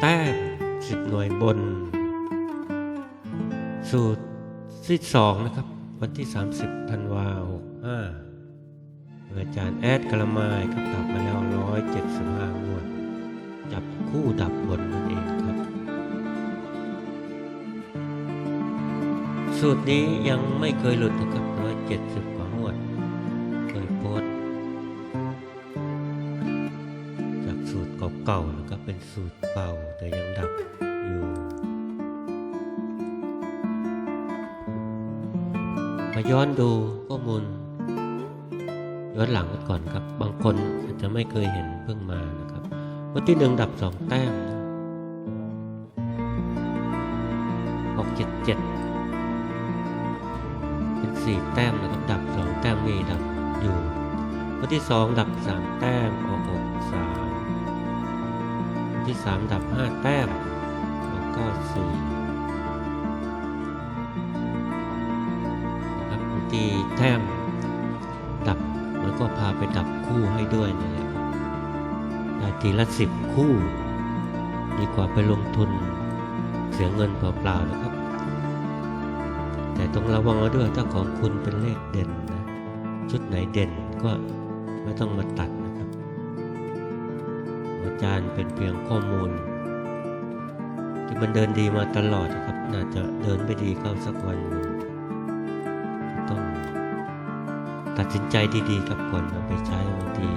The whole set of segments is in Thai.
แต้มสิบหน่วยบน สูตรที่สองนะครับ วันที่ 30ธันวาหกห้าอาจารย์แอดกระมายครับดับมาแล้วร้อยเจ็ดสิบห้างวด จับคู่ดับบนนั่นเองครับ สูตรนี้ยังไม่เคยหลุดนะครับร้อยเจ็ดสิบกว่างวด เคยโพสจากสูตรเก่าๆ เป็นสูตรเก่าแต่ยังดับอยู่ มาย้อนดูข้อมูล ย้อนหลังกันก่อนครับ บางคนอาจจะไม่เคยเห็นเพิ่งมานะครับวันที่หนึ่งดับสองแต้มนะหกเจ็ดเจ็ดเป็นสี่แต้มนะครับดับสองแต้มนี่ดับอยู่วันที่สองดับสามแต้มออกหกสาม ที่สามดับห้าแต้มออกเก้าสี่ครับบางทีแต้มดับมันก็พาไปดับคู่ให้ด้วยนั่แหละครับได้ทีละสิบคู่ ดีกว่าไปลงทุนเสียเงินเปล่าๆนะครับ แต่ต้องระวังเอาด้วยถ้าของคุณเป็นเลขเด่นนะ ชุดไหนเด่นก็ไม่ต้องมาตัดน จารย์เป็นเพียงข้อมูลที่มันเดินดีมาตลอดนะครับ น่าจะเดินไม่ดีเข้าสักวันหนึ่งต้องตัดสินใจดีๆครับก่อนเอาไปใช้บางที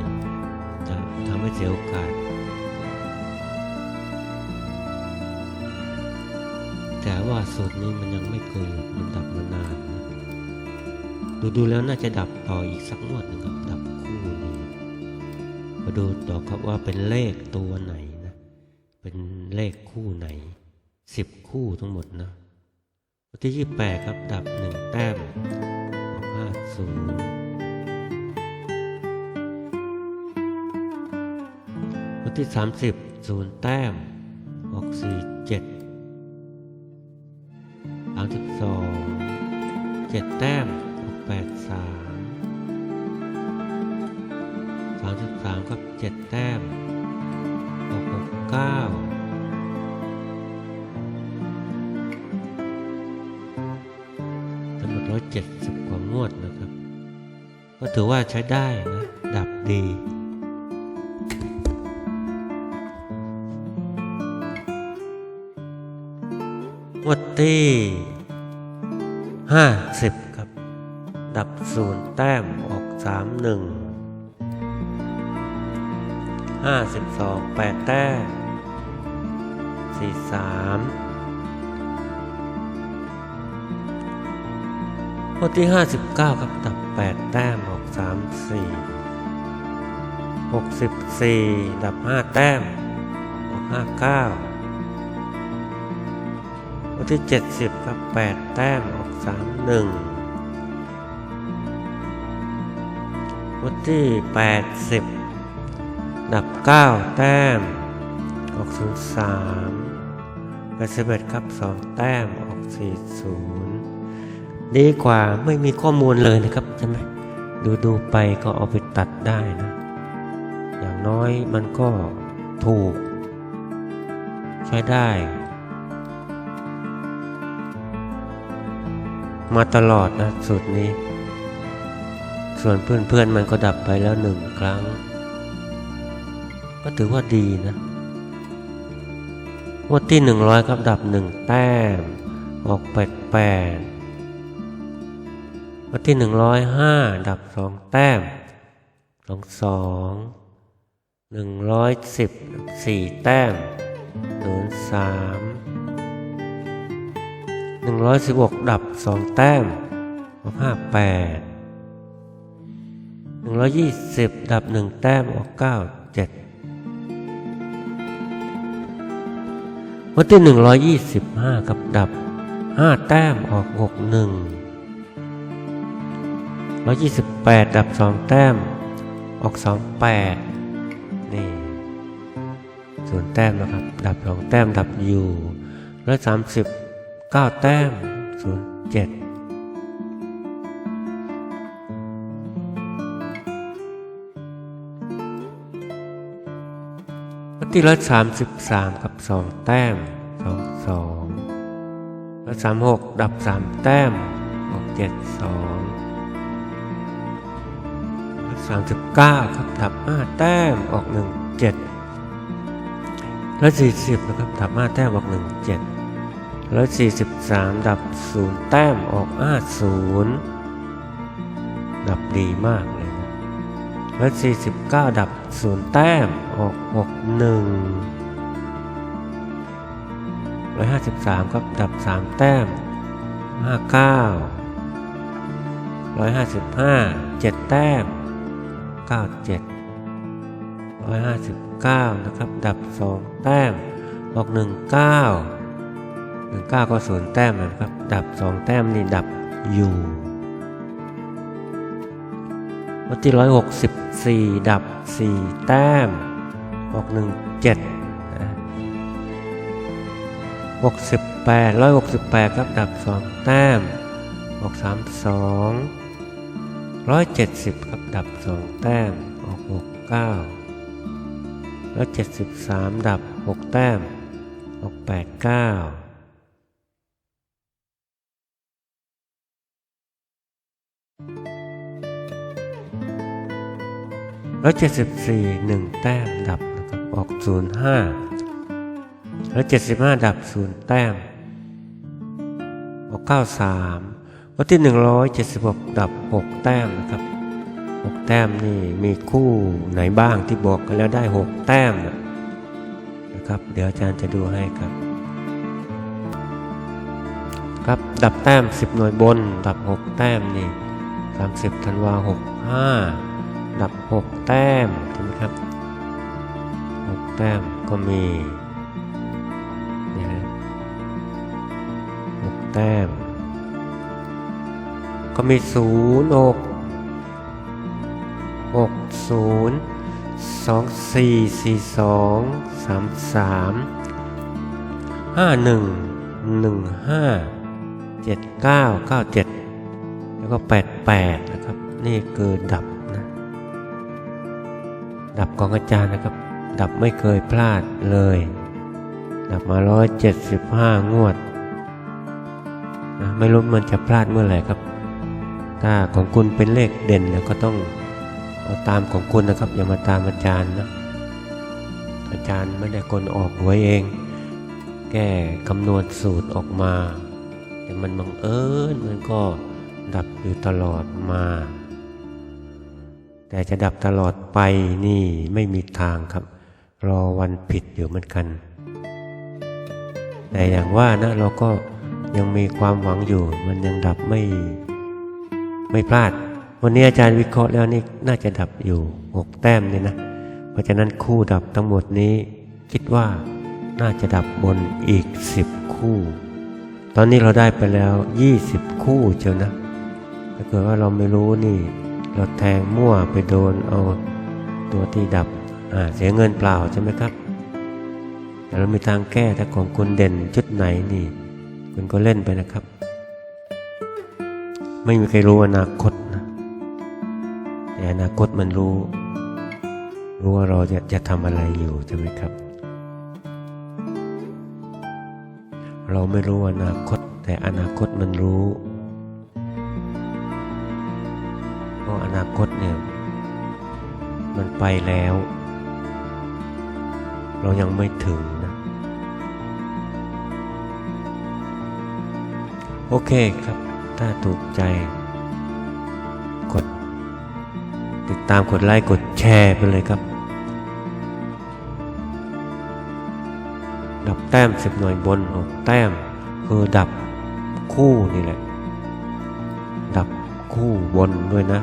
จะทำให้เสียโอกาส แต่ว่าสูตรนี้มันยังไม่เคยหลุดมันดับมานานดูดูๆแล้วน่าจะดับต่ออีกสักงวดหนึ่งครับ็ดูต่อครับว่าเป็นเลขตัวไหนนะ เป็นเลขคู่ไหนสิบคู่ทั้งหมดนะวันที่ยี่แปดครับดับหนึ่งแต้มห้าศูนย์วันที่สามสิบศูนย์แต้มหกสี่เจ็ดสามสิบสองเจ็ดแต้ม 33ครับ 7 แต้มออก69ทั้งหมดร้อยเจ็ดสิบกว่างวดนะครับ ก็ถือว่าใช้ได้นะ ดับดี งวดที่ห้าสิบครับ ดับศูนย์แต้มออกสาม ห้าสิบสองแปดแต้มสี่สามงวดที่59ครับดับ8แต้มออก3 4 64ดับ5แต้มออก59งวดที่70ครับ8แต้มออก31งวดที่80ดับ ดับ 9 แต้ม ออก 03 81ครับ 2 แต้มออก 40 ดีกว่าไม่มีข้อมูลเลยนะครับใช่ไหมดูดูไปก็เอาไปตัดได้นะ อย่างน้อยมันก็ถูก ใช้ได้ มาตลอดนะสูตรนี้ ส่วนเพื่อนๆมันก็ดับไปแล้วหนึ่งครั้ง ก็ถือว่าดีนะงวดที่หนึ่งร้อยครับดับหนึ่งแต้ม ออกแปดแปดวันที่หนึ่งร้อยห้าดับสองแต้มสองสองหนึ่งร้อยสิบสี่แต้มหนึ่งสามหนึ่งร้อยสิบหกดับสองแต้มออกห้าแปดหนึ่งร้อยยี่สิบดับหนึ่งแต้มออกเก้า วัตที่ 125 กับดับ 5 แต้มออก 61 128 ดับ 2 แต้ม ออก 28 นี่ส่วนแต้มนะครับ ดับ 2 แต้มดับอยู่130 9 แต้ม 07 ที่ร้อยสามสิบสามกับสองแต้มสองสองร้อยสามหกดับสามแต้มออกเจ็ดสองร้อยสามสิบเก้าครับดับห้าแต้มออกหนึ่งเจ็ดร้อยสี่สิบนะครับดับห้าแต้มออกหนึ่งเจ็ดร้อยสี่สิบสามดับศูนย์แต้มออกห้าศูนย์ดับดีมากเลยนะร้อยสี่สิบเก้าดับศูนย์แต้ม ออกหกหนึ่งร้อยห้าสิบสามครับดับสามแต้มห้าเก้าร้อยห้าสิบห้าเจ็ดแต้มเก้าเจ็ดร้อยห้าสิบเก้านะครับ ดับสองแต้มออกหนึ่งเก้าหนึ่งเก้าก็ศูนย์แต้มนะครับ ดับสองแต้มนี่ดับอยู่วันที่ร้อยหกสิบสี่ดับสี่แต้ม ออกหนึ่งเจ็ดหกสิบแปดร้อยหกสิบแปดครับ ดับสองแต้มออกสามสองร้อยเจ็ดสิบครับ ดับสองแต้มออกหกเก้าร้อยเจ็ดสิบสามดับหกแต้มออกแปดเก้าร้อยเจ็ดสิบสี่หนึ่งแต้มดับนะครับ ออกศูนย์ห้าร้อยเจ็ดสิบห้าดับศูนย์แต้ม ออกเก้าสามวันที่หนึ่งร้อยเจ็ดสิบหกดับหกแต้มนะครับหกแต้มนี่มีคู่ไหนบ้างที่บอกกันแล้วได้หกแต้มนะครับ เดี๋ยวอาจารย์จะดูให้ครับ ครับดับแต้มสิบหน่วยบน ดับหกแต้มนี่สามสิบธันวาหกห้าดับหกแต้มใช่ไหมครับ แต้มก็มีนี่ฮะหกแต้ม ก็มีศูนย์หกหกศูนย์สองสี่สี่สองสามสามห้าหนึ่งหนึ่งห้าเจ็ดเก้าเก้าเจ็ดแล้วก็แปดแปดนะครับ นี่คือดับนะ ดับของอาจารย์นะครับ ดับไม่เคยพลาดเลย ดับมาร้อยเจ็ดสิบห้างวดนะไม่รู้มันจะพลาดเมื่อไหร่ครับ ถ้าของคุณเป็นเลขเด่นแล้วก็ต้องเอาตามของคุณนะครับ อย่ามาตามอาจารย์นะ อาจารย์ไม่ได้คนออกหวยเอง แก้คำนวณสูตรออกมา แต่มันบังเอิญมันก็ดับอยู่ตลอดมา แต่จะดับตลอดไปนี่ไม่มีทางครับ รอวันผิดอยู่เหมือนกัน แต่อย่างว่านะเราก็ยังมีความหวังอยู่ มันยังดับไม่ไม่พลาด วันนี้อาจารย์วิเคราะห์แล้วนี่น่าจะดับอยู่หกแต้มเนี่ยนะ เพราะฉะนั้นคู่ดับทั้งหมดนี้ คิดว่าน่าจะดับบนอีกสิบคู่ ตอนนี้เราได้ไปแล้วยี่สิบคู่เชียวนะถ้าเกิดว่าเราไม่รู้นี่ เราแทงมั่วไปโดนเอาตัวที่ดับ เสียเงินเปล่าใช่ไหมครับ แต่เรามีทางแก้ถ้าของคุณเด่นจุดไหนนี่ คุณก็เล่นไปนะครับ ไม่มีใครรู้อนาคตนะแต่อนาคตมันรู้ รู้ว่าเราจะจะทำอะไรอยู่ใช่ไหมครับ เราไม่รู้อนาคต แต่อนาคตมันรู้เพราะอนาคตเนี่ยมันไปแล้ว เรายังไม่ถึงนะ โอเคครับ ถ้าถูกใจ กด ติดตามกดไลค์กดแชร์ไปเลยครับ ดับแต้มสิบหน่วยบนหกแต้ม คือดับคู่นี่แหละ ดับคู่บนด้วยนะ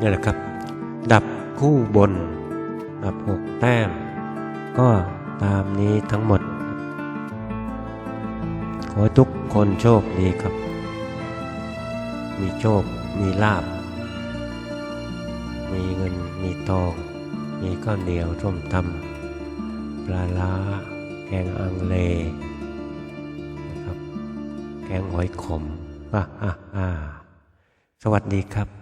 นี่แหละครับ ดับคู่บน ดับหกแต้ม ก็ตามนี้ทั้งหมด ขอทุกคนโชคดีครับ มีโชค มีลาบ มีเงิน มีทอง มีข้าวเหนียวส้มตำปลาล้า แกงอังเลนะครับ แกงหอยขมอะอะอะสวัสดีครับ